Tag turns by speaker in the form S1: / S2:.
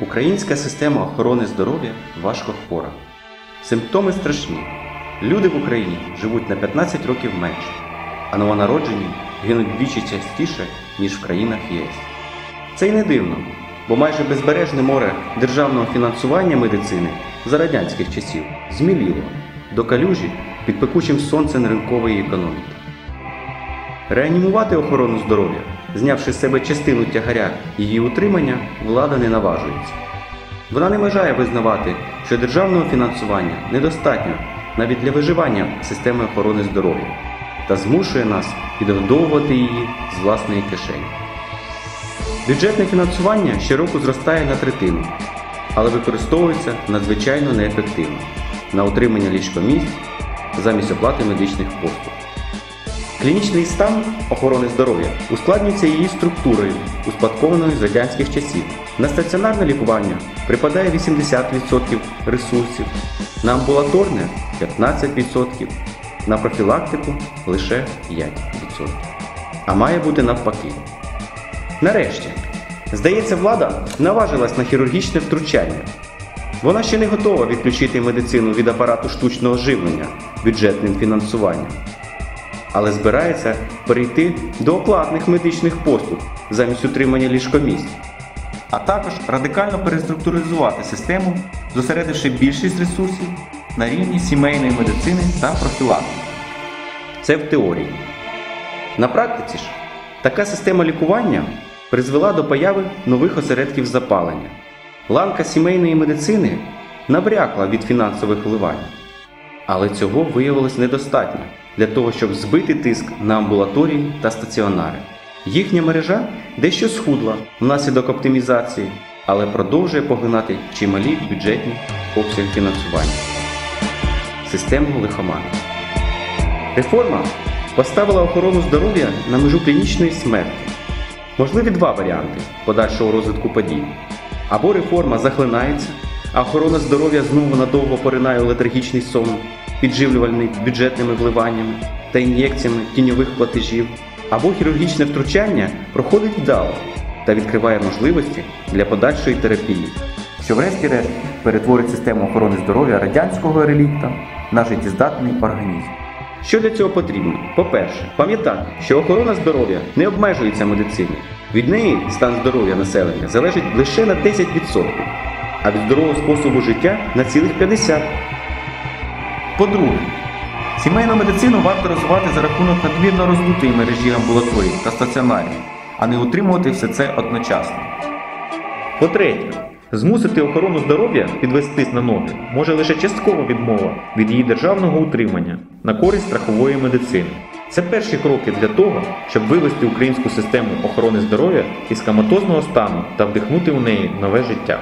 S1: Українська система охорони здоров'я важко хвора. Симптоми страшні. Люди в Україні живуть на 15 років менше, а новонароджені гинуть вдвічі частіше, ніж в країнах ЄС. Це й не дивно, бо майже безбережне море державного фінансування медицини за радянських часів зміліло до калюжі під пекучим сонцем ринкової економіки. Реанімувати охорону здоров'я, знявши з себе частину тягаря її утримання, влада не наважується. Вона не бажає визнавати, що державного фінансування недостатньо навіть для виживання системи охорони здоров'я та змушує нас підгодовувати її з власної кишені. Бюджетне фінансування щороку зростає на третину, але використовується надзвичайно неефективно на утримання ліжкомісць замість оплати медичних послуг. Клінічний стан охорони здоров'я ускладнюється її структурою, успадкованою з радянських часів. На стаціонарне лікування припадає 80% ресурсів, на амбулаторне 15%, на профілактику лише 5%. А має бути навпаки. Нарешті, здається, влада наважилась на хірургічне втручання. Вона ще не готова відключити медицину від апарату штучного живлення бюджетним фінансуванням але збирається перейти до оплатних медичних послуг замість утримання ліжкомісць, а також радикально переструктуризувати систему, зосередивши більшість ресурсів на рівні сімейної медицини та профілактики. Це в теорії. На практиці ж така система лікування призвела до появи нових осередків запалення. Ланка сімейної медицини набрякла від фінансових вливань. Але цього виявилось недостатньо для того, щоб збити тиск на амбулаторії та стаціонари. Їхня мережа дещо схудла внаслідок оптимізації, але продовжує поглинати чималі бюджетні обсяги фінансування. Систему лихомани. Реформа поставила охорону здоров'я на межу клінічної смерті. Можливі два варіанти подальшого розвитку подій. Або реформа захлинається, а охорона здоров'я знову надовго поринає у летаргічний сон, підживлювальний бюджетними вливаннями та ін'єкціями тіньових платежів, або хірургічне втручання проходить вдало та відкриває можливості для подальшої терапії, що врешті-решт перетворить систему охорони здоров'я радянського релікта на життєздатний організм. Що для цього потрібно? По-перше, пам'ятати, що охорона здоров'я не обмежується медициною. Від неї стан здоров'я населення залежить лише на 10%, а від здорового способу життя на цілих 50%. По-друге, сімейну медицину варто розвивати за рахунок надмірно роздутої мережі амбулаторій та стаціонарів, а не утримувати все це одночасно. По-третє, змусити охорону здоров'я підвестись на ноги може лише часткова відмова від її державного утримання на користь страхової медицини. Це перші кроки для того, щоб вивести українську систему охорони здоров'я із коматозного стану та вдихнути у неї нове життя.